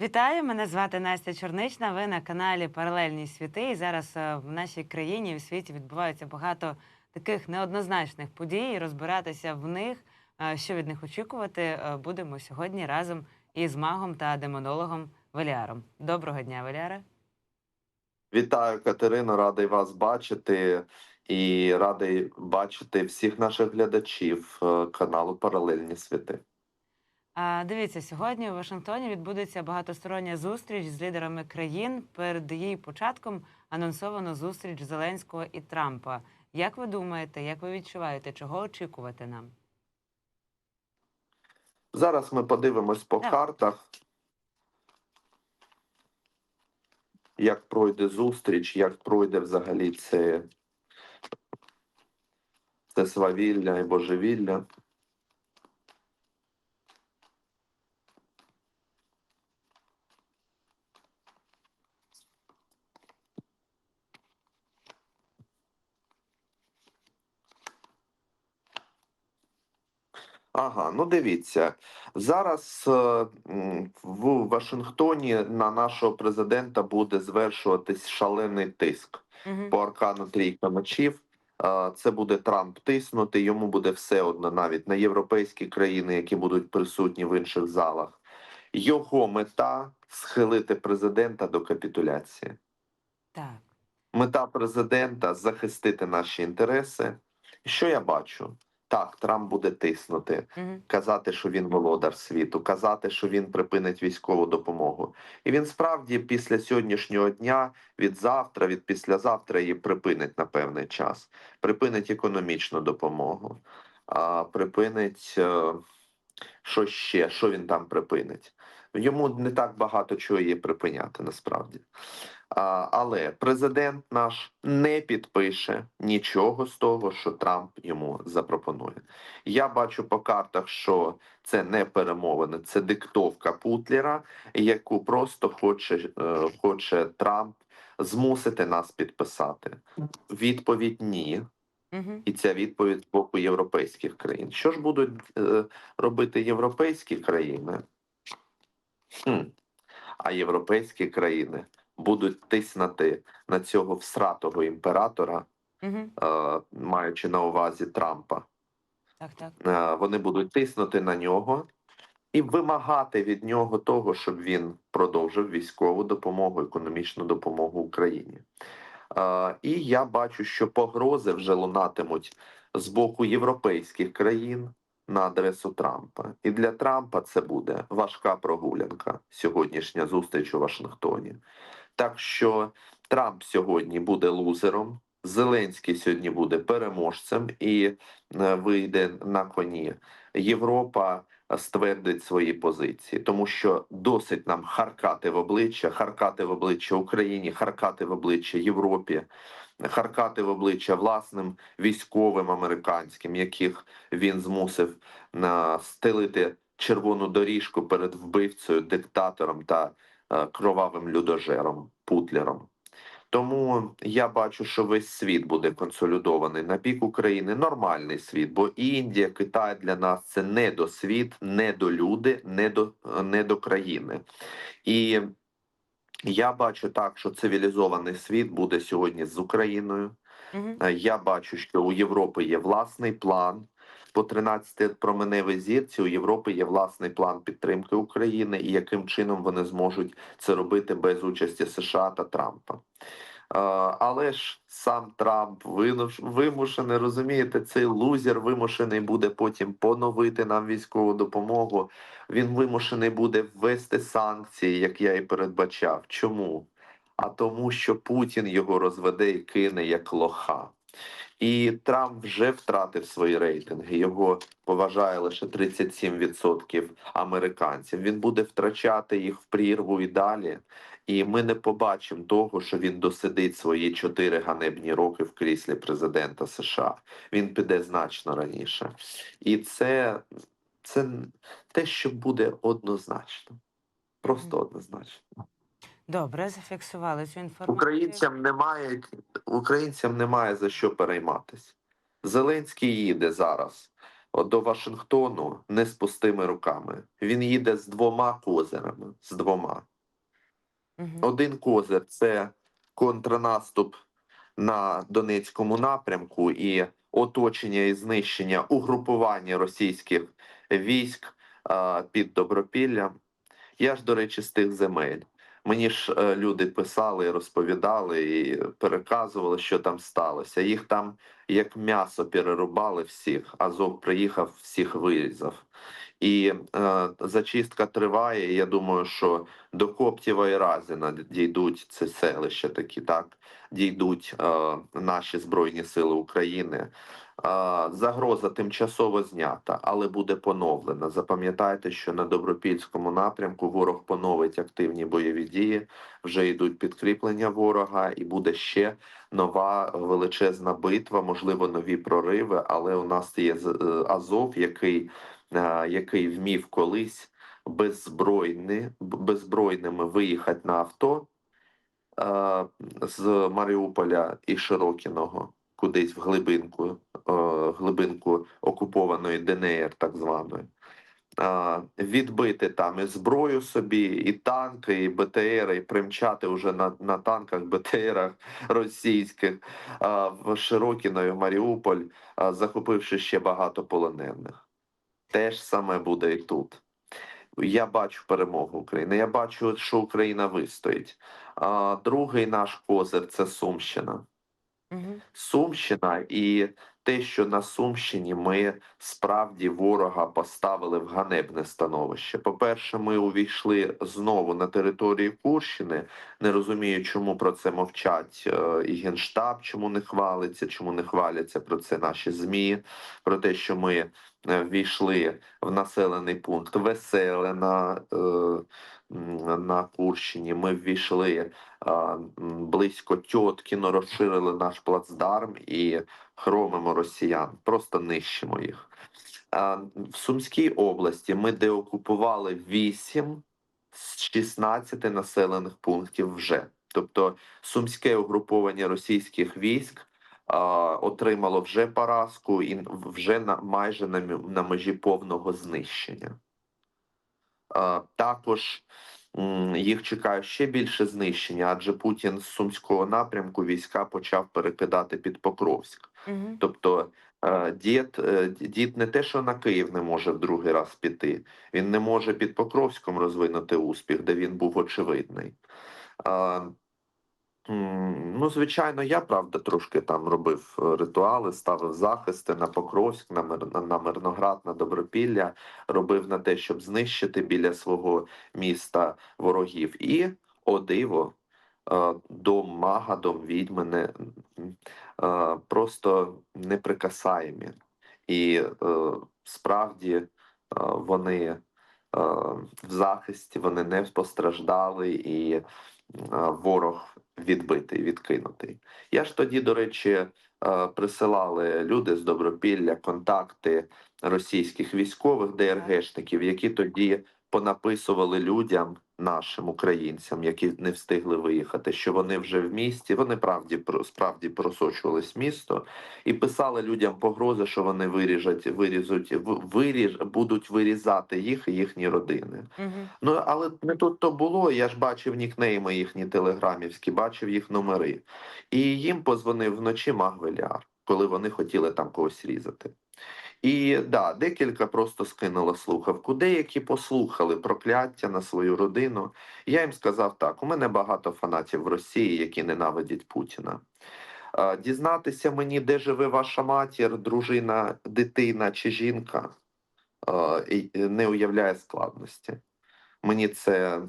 Вітаю, мене звати Настя Чорнична. Ви на каналі Паралельні світи. І зараз е, в нашій країні і в світі відбувається багато таких неоднозначних подій. І розбиратися в них, е, що від них очікувати, е, будемо сьогодні разом із магом та демонологом Веліаром. Доброго дня, Веліаре. Вітаю, Катерино, радий вас бачити і радий бачити всіх наших глядачів каналу Паралельні світи. Дивіться, сьогодні у Вашингтоні відбудеться багатостороння зустріч з лідерами країн. Перед її початком анонсовано зустріч Зеленського і Трампа. Як ви думаєте, як ви відчуваєте, чого очікувати нам? Зараз ми подивимось по Так. картах, як пройде зустріч, як пройде взагалі це, це свавілля і божевілля. Ну дивіться, зараз е, в Вашингтоні на нашого президента буде звершуватись шалений тиск Угу. по аркану трійка мечів. Е, Це буде Трамп тиснути. Йому буде все одно навіть на європейські країни, які будуть присутні в інших залах. Його мета схилити президента до капітуляції. Так. Мета президента захистити наші інтереси. Що я бачу? Так, Трамп буде тиснути казати, що він володар світу, казати, що він припинить військову допомогу. І він справді після сьогоднішнього дня, від завтра, від післязавтра її припинить на певний час. Припинить економічну допомогу, а припинить е, що ще, що він там припинить. Йому не так багато чого є припиняти насправді. Але президент наш не підпише нічого з того, що Трамп йому запропонує. Я бачу по картах, що це не перемовини, це диктовка Путлера, яку просто хоче, е, хоче Трамп змусити нас підписати. Відповідь ні. І ця відповідь з боку європейських країн. Що ж будуть е, робити європейські країни? Хм. А європейські країни будуть тиснути на цього всратого імператора, Угу. е, маючи на увазі Трампа. Так, так. Е, вони будуть тиснути на нього і вимагати від нього того, щоб він продовжив військову допомогу, економічну допомогу Україні. Е, І я бачу, що погрози вже лунатимуть з боку європейських країн на адресу Трампа. І для Трампа це буде важка прогулянка. Сьогоднішня зустріч у Вашингтоні. Так що Трамп сьогодні буде лузером. Зеленський сьогодні буде переможцем і е, вийде на коні. Європа е, ствердить свої позиції, тому що досить нам харкати в обличчя, харкати в обличчя Україні, харкати в обличчя Європі, харкати в обличчя власним військовим американським, яких він змусив на стелити червону доріжку перед вбивцею, диктатором та е, кровавим людожером Путлером. Тому я бачу, що весь світ буде консолідований на бік України. Нормальний світ, бо Індія, Китай для нас це не до світ, не до люди, не до, не до країни. І я бачу так, що цивілізований світ буде сьогодні з Україною. Угу. Е, Я бачу, що у Європи є власний план. По 13 променевій зірці у Європи є власний план підтримки України і яким чином вони зможуть це робити без участі США та Трампа. Е, Але ж сам Трамп вимушений, розумієте, цей лузер вимушений буде потім поновити нам військову допомогу. Він вимушений буде ввести санкції, як я і передбачав. Чому? А тому, що Путін його розведе і кине як лоха. І Трамп вже втратив свої рейтинги. Його поважає лише 37% американців. Він буде втрачати їх в прірву і далі. І ми не побачимо того, що він досидить свої чотири ганебні роки в кріслі президента США. Він піде значно раніше. І це, це те, що буде однозначно. Просто однозначно. Добре, зафіксували цю інформацію. Українцям немає українцям немає за що перейматися. Зеленський їде зараз до Вашингтону не з пустими руками. Він їде з двома козирами. З двома. Мгм. Один козир це контрнаступ на Донецькому напрямку і оточення і знищення угрупування російських військ а, під Добропіллям. Я ж, до речі, з тих земель. Мені ж е, люди писали, розповідали і переказували, що там сталося. Їх там як м'ясо перерубали всіх. Азов приїхав, всіх вирізав. І е, зачистка триває. Я думаю, що до Коптєва і Разіна дійдуть це селище такі, так дійдуть е, наші збройні сили України. Е, загроза тимчасово знята, але буде поновлена. Запам'ятайте, що на добропільському напрямку ворог поновить активні бойові дії. Вже йдуть підкріплення ворога, і буде ще нова величезна битва, можливо, нові прориви. Але у нас є е, Азов, який, який вмів колись беззбройними виїхати на авто з Маріуполя і Широкіного кудись в глибинку, глибинку окупованої ДНР, так званої. Відбити там і зброю собі, і танки, і БТРи, і примчати вже на, на танках, БТРах російських в Широкіно і Маріуполь, захопивши ще багато полонених. Те ж саме буде і тут. Я бачу перемогу України. Я бачу, що Україна вистоїть. А, другий наш козир це Сумщина. Угу. Сумщина і те, що на Сумщині ми справді ворога поставили в ганебне становище. По-перше, ми увійшли знову на територію Курщини. Не розумію, чому про це мовчать е, і Генштаб, чому не хвалиться, чому не хваляться про це наші ЗМІ, про те, що ми е, ввійшли в населений пункт Веселе на, е, на Курщині. Ми ввійшли близько Тьоткіно, розширили наш плацдарм і хромимо росіян, просто нищимо їх. В Сумській області ми деокупували 8 з 16 населених пунктів вже. Тобто сумське угруповання російських військ а, отримало вже поразку і вже на майже на, на межі повного знищення. А, також м, їх чекає ще більше знищення, адже Путін з сумського напрямку війська почав перекидати під Покровськ. Мгм. Тобто е, дід, е, дід не те, що на Київ не може в другий раз піти, він не може під Покровськом розвинути успіх, де він був очевидний. Ну, звичайно, я правда трошки там робив е, ритуали, ставив захисти на Покровськ, на, Мир... на- Мирноград, на Добропілля, робив на те, щоб знищити біля свого міста ворогів. І, о диво, мага, дом відьми не, е, просто неприкасаємі. І е, справді е, вони е, в захисті, вони не постраждали, і е, ворог відбитий, відкинутий. Я ж тоді, до речі, е, присилали люди з Добропілля контакти російських військових ДРГшників, які тоді понаписували людям, нашим українцям, які не встигли виїхати, що вони вже в місті. Вони правді справді просочувались місто і писали людям погрози, що вони виріжуть, вирізуть, виріж, будуть вирізати їх і їхні родини. Мгм. Ну але не тут то було. Я ж бачив нікнейми їхні телеграмівські, бачив їх номери. І їм позвонив вночі Магвеляр, коли вони хотіли там когось різати. І да, декілька просто скинуло слухавку. Деякі послухали прокляття на свою родину. Я їм сказав так: у мене багато фанатів в Росії, які ненавидять Путіна. Дізнатися мені, де живе ваша матір, дружина, дитина чи жінка, не уявляє складності. Мені це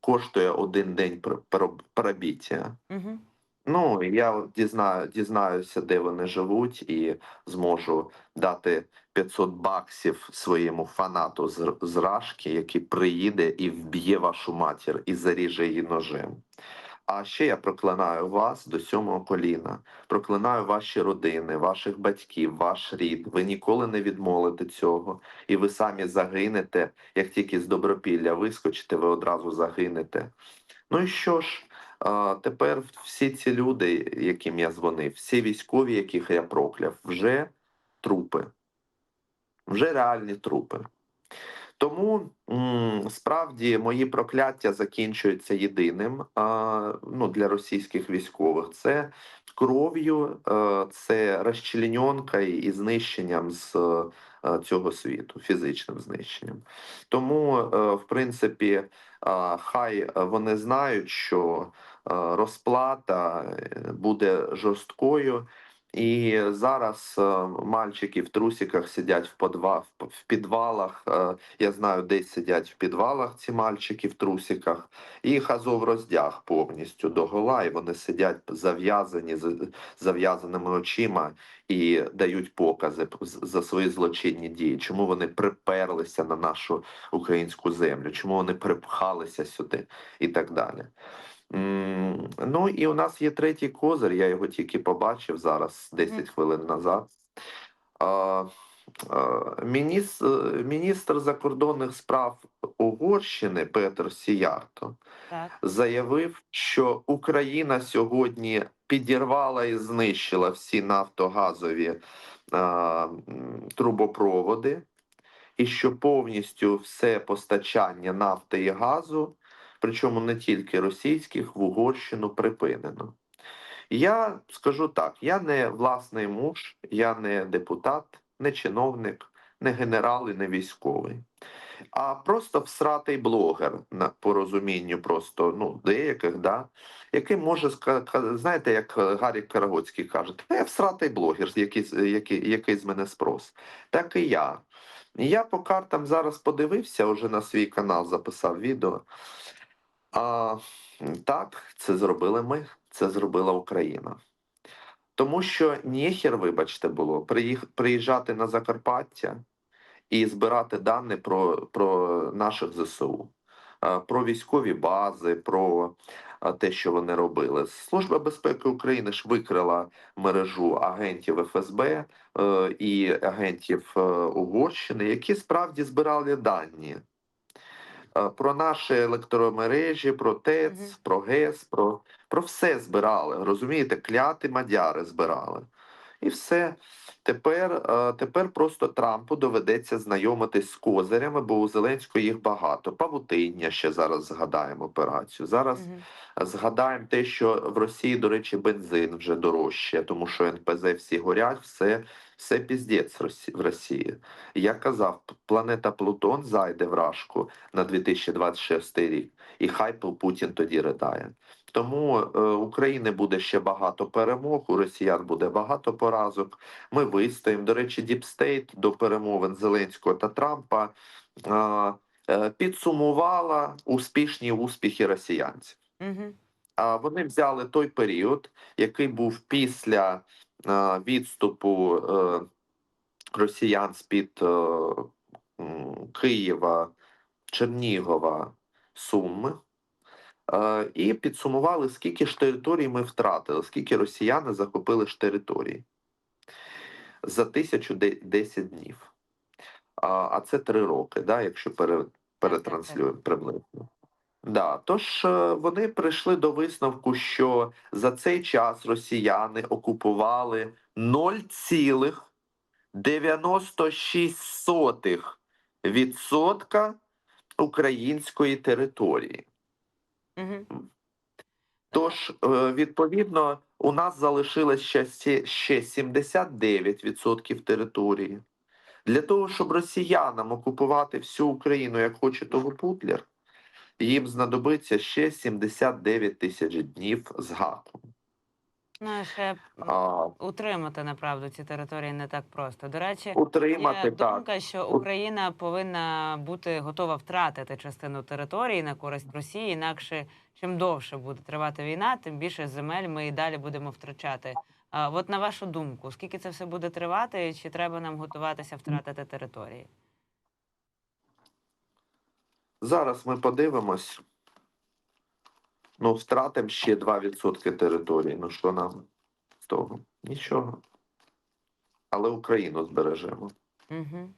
коштує один день пр- пр- пробіття. Мгм. Ну, я дізнаю, дізнаюся, де вони живуть, і зможу дати 500 баксів своєму фанату з, з Рашки, який приїде і вб'є вашу матір і заріже її ножем. А ще я проклинаю вас до сьомого коліна, проклинаю ваші родини, ваших батьків, ваш рід. Ви ніколи не відмолите цього, і ви самі загинете. Як тільки з добропілля вискочите, ви одразу загинете. Ну і що ж? Тепер всі ці люди, яким я дзвонив, всі військові, яких я прокляв, вже трупи, вже реальні трупи. Тому справді мої прокляття закінчуються єдиним ну, для російських військових. Це кров'ю, е, це розчленьонка і знищенням з е, цього світу, фізичним знищенням. Тому, е, в принципі, хай вони знають, що розплата е, буде жорсткою. І зараз е, мальчики в трусиках сидять в подва в підвалах. е, Я знаю, десь сидять в підвалах ці мальчики в трусиках. Їх Азов роздяг повністю до гола, і вони сидять зав'язані з зав'язаними очима і дають покази за свої злочинні дії. Чому вони приперлися на нашу українську землю? Чому вони припхалися сюди і так далі. Ну і у нас є третій козир, я його тільки побачив зараз 10 Мгм. хвилин назад. А, а, міністр, міністр закордонних справ Угорщини Петр Сіярто Так. заявив, що Україна сьогодні підірвала і знищила всі нафтогазові а, трубопроводи, і що повністю все постачання нафти і газу, причому не тільки російських, в Угорщину припинено. Я скажу так: я не власний муж, я не депутат, не чиновник, не генерал і не військовий, а просто всратий блогер на по розумінню просто ну деяких, да, який може знаєте, як Гарік Карагоцький каже, я всратий блогер, який, який, який з мене спрос. Так і я. Я по картам зараз подивився, уже на свій канал записав відео. А, так, це зробили ми, це зробила Україна. Тому що нєхер, вибачте, було приїжджати на Закарпаття і збирати дані про, про наших ЗСУ, про військові бази, про те, що вони робили. Служба безпеки України ж викрила мережу агентів ФСБ е, і агентів е, Угорщини, які справді збирали дані про наші електромережі, про ТЕЦ, про ГЕС, про, про все збирали. Розумієте, кляти мадяри збирали. І все. Тепер, е, тепер просто Трампу доведеться знайомитись з козирями, бо у Зеленського їх багато. Павутиння ще зараз згадаємо операцію. Зараз Мгм. Згадаємо те, що в Росії, до речі, бензин вже дорожче, тому що НПЗ всі горять, все, все піздець в Росі- в Росії. Я казав, планета Плутон зайде в рашку на 2026 рік, і хай Пу- Путін тоді ридає. Тому е, України буде ще багато перемог, у росіян буде багато поразок. Ми вистоїмо. До речі, Діпстейт до перемовин Зеленського та Трампа е, е, підсумувала успішні успіхи росіянців. А вони взяли той період, який був після е, відступу е, росіян з під е, Києва, Чернігова, Суми. Е, І підсумували, скільки ж територій ми втратили, скільки росіяни захопили ж територій за 1010 днів. А, це три роки, да, якщо пере, перетранслюємо приблизно. Да, тож е, вони прийшли до висновку, що за цей час росіяни окупували 0,96 відсотка української території. Мгм. Тож, е, відповідно, у нас залишилось ще 79% території. Для того, щоб росіянам окупувати всю Україну, як хоче того Путлер, їм знадобиться ще 79 тисяч днів з гаком. А, утримати направду ці території не так просто. До речі, утримати є так. думка, що Україна повинна бути готова втратити частину території на користь Росії. Інакше, чим довше буде тривати війна, тим більше земель ми і далі будемо втрачати. А от на вашу думку, скільки це все буде тривати, чи треба нам готуватися втратити території? Зараз ми подивимось. Ну, втратимо ще 2% території. Ну що нам з того? Нічого. Але Україну збережемо. Угу.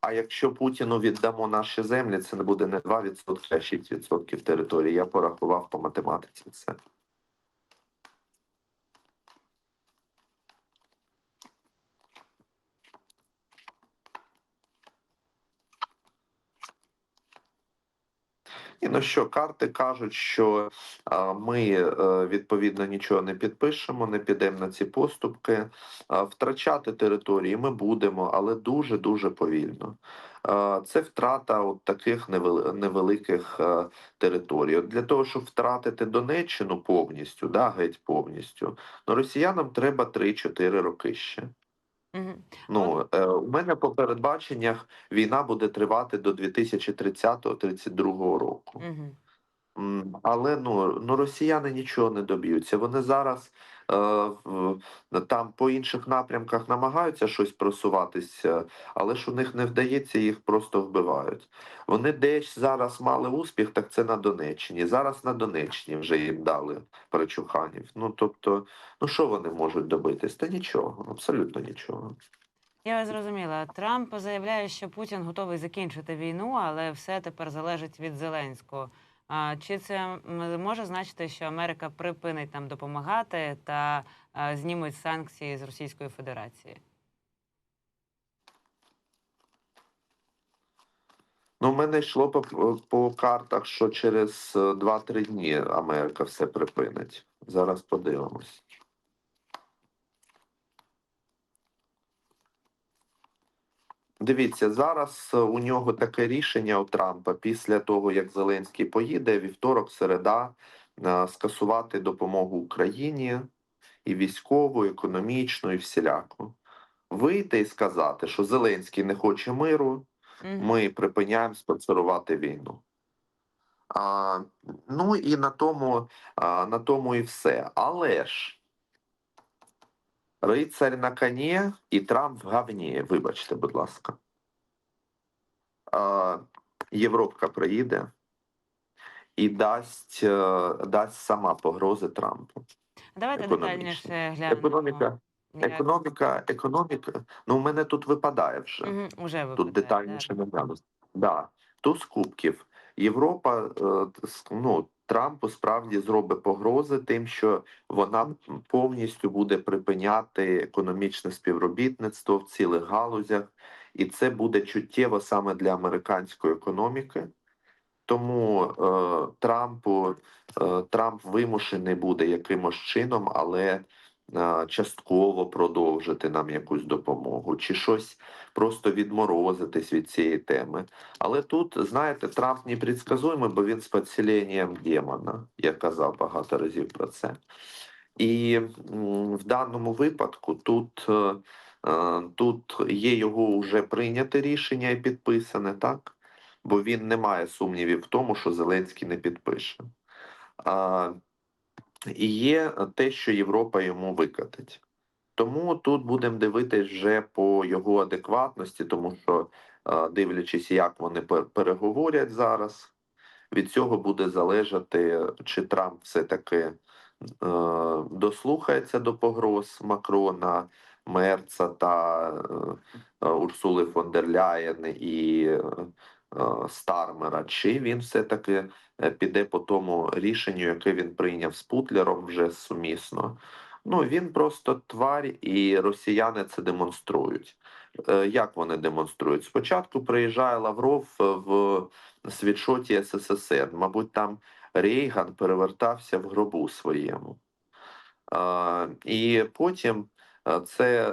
А якщо Путіну віддамо наші землі, це не буде не 2%, а 6% території. Я порахував по математиці це. І ну що, карти кажуть, що ми е, відповідно нічого не підпишемо, не підемо на ці поступки. Втрачати території ми будемо, але дуже дуже повільно. Це втрата от таких невеликих е, територій. От для того, щоб втратити Донеччину повністю, да, геть повністю, ну росіянам треба 3-4 роки ще. Мгм. Ну, е, у мене по передбаченнях війна буде тривати до 2030-32 року. Угу. Але ну, ну росіяни нічого не доб'ються. Вони зараз там по інших напрямках намагаються щось просуватися, але ж у них не вдається, їх просто вбивають. Вони десь зараз мали успіх, так це на Донеччині. Зараз на Донеччині вже їм дали перечуханів. Ну тобто, ну що вони можуть добитись? Та нічого, абсолютно нічого. Я зрозуміла. Трамп заявляє, що Путін готовий закінчити війну, але все тепер залежить від Зеленського. Чи це може значити, що Америка припинить нам допомагати та знімуть санкції з Російської Федерації? Ну, в мене йшло по, по картах, що через е, 2-3 дні Америка все припинить. Зараз подивимось. Дивіться, зараз е, у нього таке рішення у Трампа після того, як Зеленський поїде, вівторок, середа, е, скасувати допомогу Україні і військову, і економічну, і всіляку. Вийти і сказати, що Зеленський не хоче миру, ми припиняємо спонсорувати війну. А, ну і на тому, а, на тому і все. Але ж рицарь на коні і Трамп в говні, вибачте, будь ласка. А, Європка приїде і дасть, е, дасть сама погрози Трампу. Давайте детальніше глянемо. Економіка, економіка, економіка. Ну, у мене тут випадає вже. Мгм, Уже ви Тут детальніше не гляну. Да. Туз кубків. Європа е, ну, Трампу справді зробить погрози тим, що вона повністю буде припиняти економічне співробітництво в цілих галузях, і це буде чуттєво саме для американської економіки. Тому е, Трампу е, Трамп вимушений буде якимось чином, але частково продовжити нам якусь допомогу, чи щось просто відморозитись від цієї теми. Але тут, знаєте, Трамп непредсказуємий, бо він з підсіленням демона. Я казав багато разів про це. І в даному випадку тут, е, е, тут є його вже прийняте рішення і підписане, так? Бо він не має сумнівів в тому, що Зеленський не підпише. І є те, що Європа йому викатить. Тому тут будемо дивитись вже по його адекватності, тому що, е, дивлячись, як вони переговорять зараз, від цього буде залежати, чи Трамп все-таки е, дослухається до погроз Макрона, Мерца та е, е, Урсули фон дер Ляєн і е, е, Стармера, чи він все-таки е, піде по тому рішенню, яке він прийняв з Путлером вже сумісно. Ну, він просто тварь, і росіяни це демонструють. Е, Як вони демонструють? Спочатку приїжджає Лавров е, в світшоті СССР. Мабуть, там Рейган перевертався в гробу своєму. Е, І потім е, це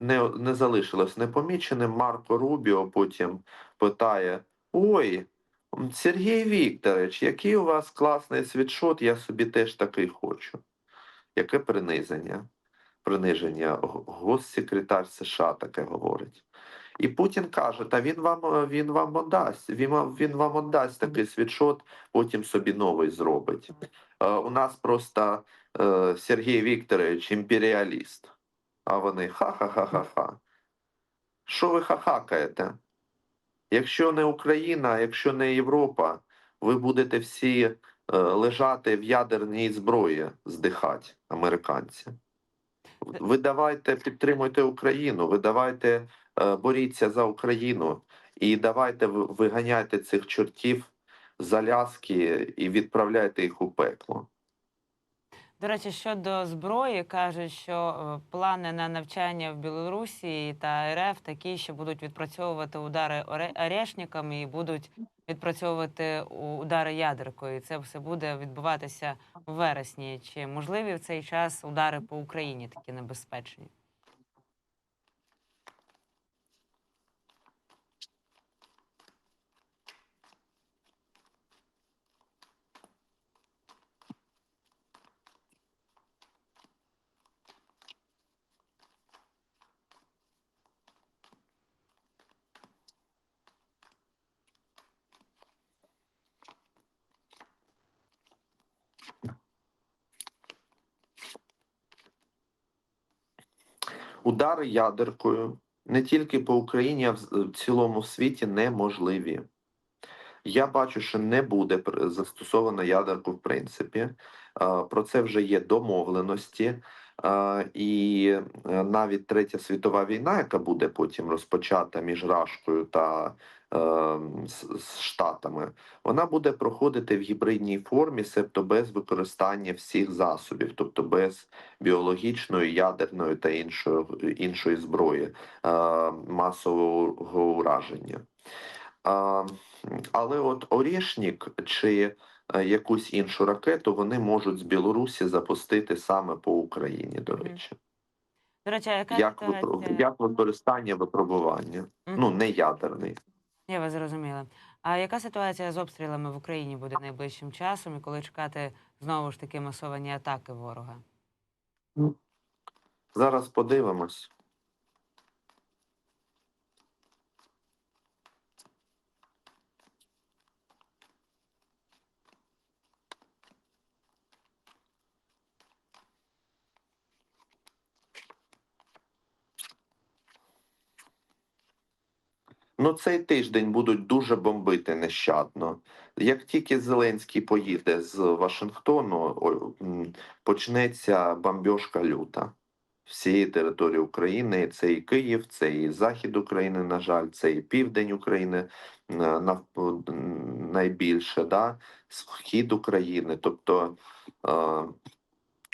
е, не залишилось непоміченим. Марко Рубіо потім питає: Ой, Сергій Вікторович, який у вас класний світшот, я собі теж такий хочу. Яке приниження? Приниження. Госсекретар США таке говорить. І Путін каже: та він вам він вам отдасть. Він, він вам отдасть такий світшот, потім собі новий зробить. Е, у нас просто е, Сергій Вікторович імперіаліст. А вони ха-ха-ха-ха-ха. Що ви хахакаєте? Якщо не Україна, якщо не Європа, ви будете всі е, лежати в ядерній зброї, здихати, американці. Ви давайте підтримуйте Україну, ви давайте е, боріться за Україну і давайте ви- виганяйте цих чортів з Аляски і відправляйте їх у пекло. До речі, щодо зброї, кажуть, що е, плани на навчання в Білорусі та РФ такі, що будуть відпрацьовувати удари оре- орешниками і будуть відпрацьовувати удари ядеркою. І Це все буде відбуватися в вересні. Чи можливі в цей час удари по Україні такі небезпечні? Удари ядеркою не тільки по Україні, а в цілому світі неможливі. Я бачу, що не буде застосована ядерку в принципі. Про це вже є домовленості. І е, навіть Третя світова війна, яка буде потім розпочата між Рашкою та е, з Штатами, вона буде проходити в гібридній формі, себто без використання всіх засобів, тобто без біологічної, ядерної та іншої, іншої зброї е, масового ураження. Але от Орішнік чи якусь іншу ракету вони можуть з Білорусі запустити саме по Україні, до речі. До речі, яка Як, ситуація? як використання випробування? Мгм. Ну, не ядерний. Я вас зрозуміла. А яка ситуація з обстрілами в Україні буде найближчим часом, і коли чекати знову ж таки масовані атаки ворога? Зараз подивимось. Ну, цей тиждень будуть дуже бомбити нещадно. Як тільки Зеленський поїде з Вашингтону, почнеться бомбьошка люта всієї території України. Це і Київ, це і Захід України, на жаль, це і Південь України е, найбільше, да? Схід України. Тобто е,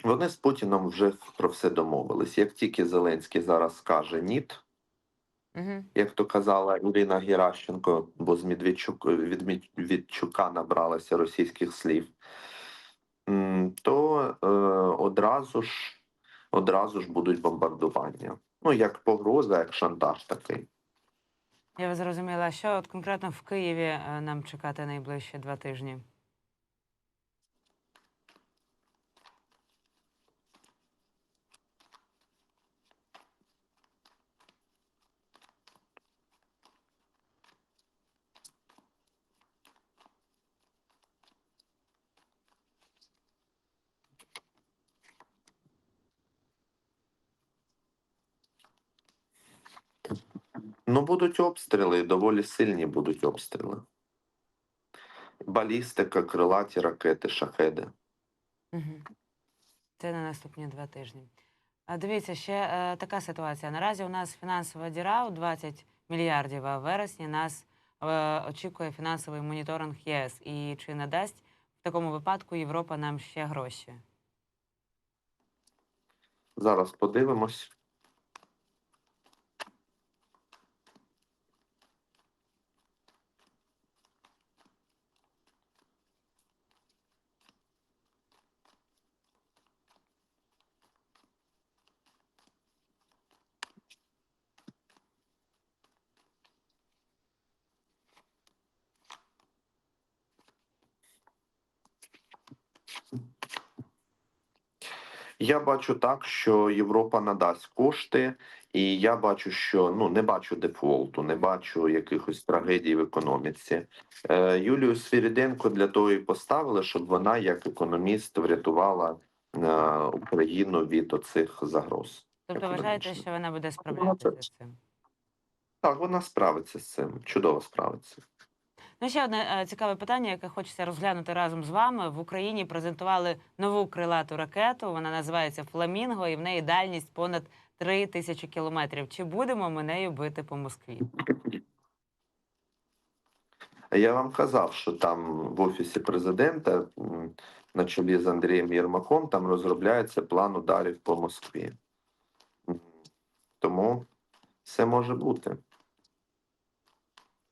вони з Путіном вже про все домовились. Як тільки Зеленський зараз скаже ніт, Угу. як то казала Ірина Геращенко, бо з Медведчук від Медведчука набралася російських слів, то е, одразу ж одразу ж будуть бомбардування. Ну, як погроза, як шантаж такий. Я зрозуміла. Що от конкретно в Києві е, нам чекати найближчі два тижні? Ну, будуть обстріли, доволі сильні будуть обстріли. Балістика, крилаті ракети, шахеди. Угу. Це на наступні два тижні. А дивіться, ще е, така ситуація. Наразі у нас фінансова діра у 20 мільярдів, а в вересні нас е, очікує фінансовий моніторинг ЄС. І чи надасть в такому випадку Європа нам ще гроші? Зараз подивимось. Я бачу так, що Європа надасть кошти, і я бачу, що ну не бачу дефолту, не бачу якихось трагедій в економіці. Е, Юлію Свіріденко для того і поставили, щоб вона, як економіст, врятувала е, Україну від оцих загроз. Тобто вважаєте, що вона буде справлятися з цим? Так, вона справиться з цим. Чудово справиться. Ну, ще одне е, цікаве питання, яке хочеться розглянути разом з вами. В Україні презентували нову крилату ракету. Вона називається Фламінго, і в неї дальність понад 3 тисячі кілометрів. Чи будемо ми нею бити по Москві? Я вам казав, що там в офісі президента на чолі з Андрієм Єрмаком там розробляється план ударів по Москві. Тому все може бути.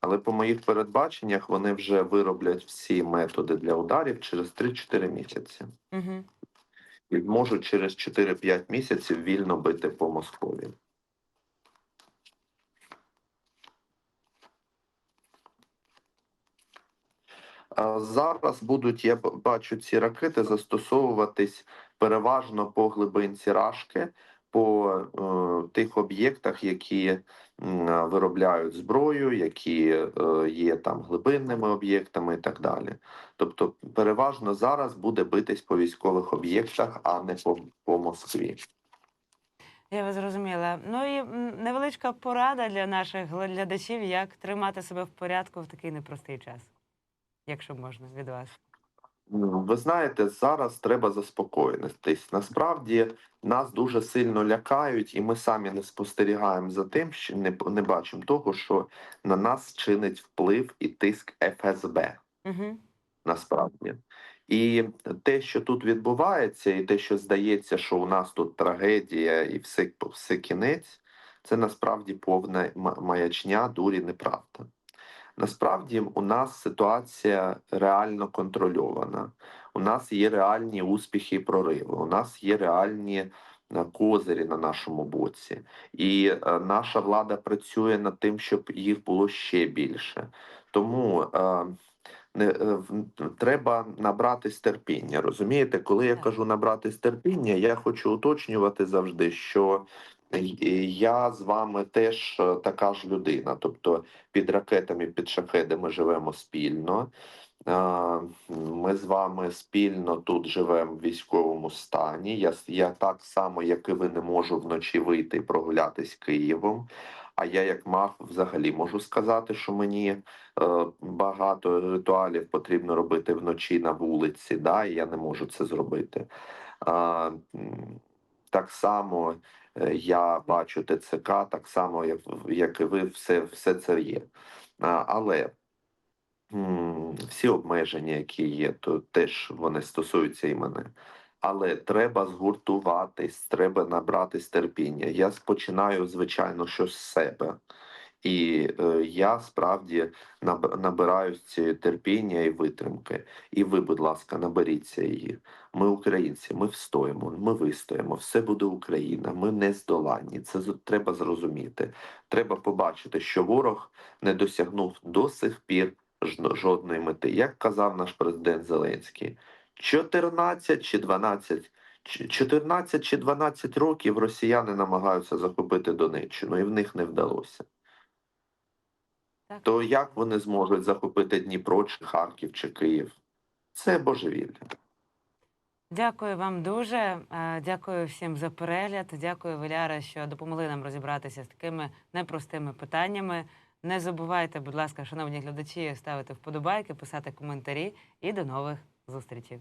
Але по моїх передбаченнях вони вже вироблять всі методи для ударів через 3-4 місяці. Угу. І можуть через 4-5 місяців вільно бити по Москві. Зараз будуть, я бачу, ці ракети застосовуватись переважно по глибинці Рашки, по е, тих об'єктах, які м, виробляють зброю, які е, є там глибинними об'єктами і так далі. Тобто, переважно зараз буде битись по військових об'єктах, а не по, по Москві. Я вас зрозуміла. Ну і невеличка порада для наших глядачів, як тримати себе в порядку в такий непростий час, якщо можна від вас. Ви знаєте, зараз треба заспокоїтись. Насправді нас дуже сильно лякають, і ми самі не спостерігаємо за тим, що не, не бачимо того, що на нас чинить вплив і тиск ФСБ. Угу. насправді. І те, що тут відбувається, і те, що здається, що у нас тут трагедія і все, все кінець, це насправді повна маячня, дурі, неправда. Насправді у нас ситуація реально контрольована. У нас є реальні успіхи і прориви. У нас є реальні е, козирі на нашому боці. І е, наша влада працює над тим, щоб їх було ще більше. Тому е, не, е, треба набратись терпіння. Розумієте, коли я кажу набратись терпіння, я хочу уточнювати завжди, що я з вами теж е, така ж людина. Тобто під ракетами, під шахедами живемо спільно. Е, Ми з вами спільно тут живемо в військовому стані. Я, я так само, як і ви, не можу вночі вийти і прогулятись Києвом. А я, як мав, взагалі можу сказати, що мені е, багато ритуалів потрібно робити вночі на вулиці, да, і я не можу це зробити. М, так само е, я бачу ТЦК, так само, як, як і ви, все, все це є. Але всі обмеження, які є, то теж вони стосуються і мене. Але треба згуртуватись, треба набратись терпіння. Я починаю, звичайно, що з себе. І е, я справді наб- набираюсь цієї терпіння і витримки. І ви, будь ласка, наберіться її. Ми українці, ми встоїмо, ми вистоїмо. Все буде Україна. Ми не здоланні. Це треба зрозуміти. Треба побачити, що ворог не досягнув до сих пір жодної мети. Як казав наш президент Зеленський, 14 чи 12 чи- 14 чи 12 років росіяни намагаються захопити Донеччину, і в них не вдалося. То як вони зможуть захопити Дніпро, чи Харків, чи Київ? Це божевілля. Дякую вам дуже. Е, Дякую всім за перегляд. Дякую, Валяра, що допомогли нам розібратися з такими непростими питаннями. Не забувайте, будь ласка, шановні глядачі, ставити вподобайки, писати коментарі і до нових зустрічей.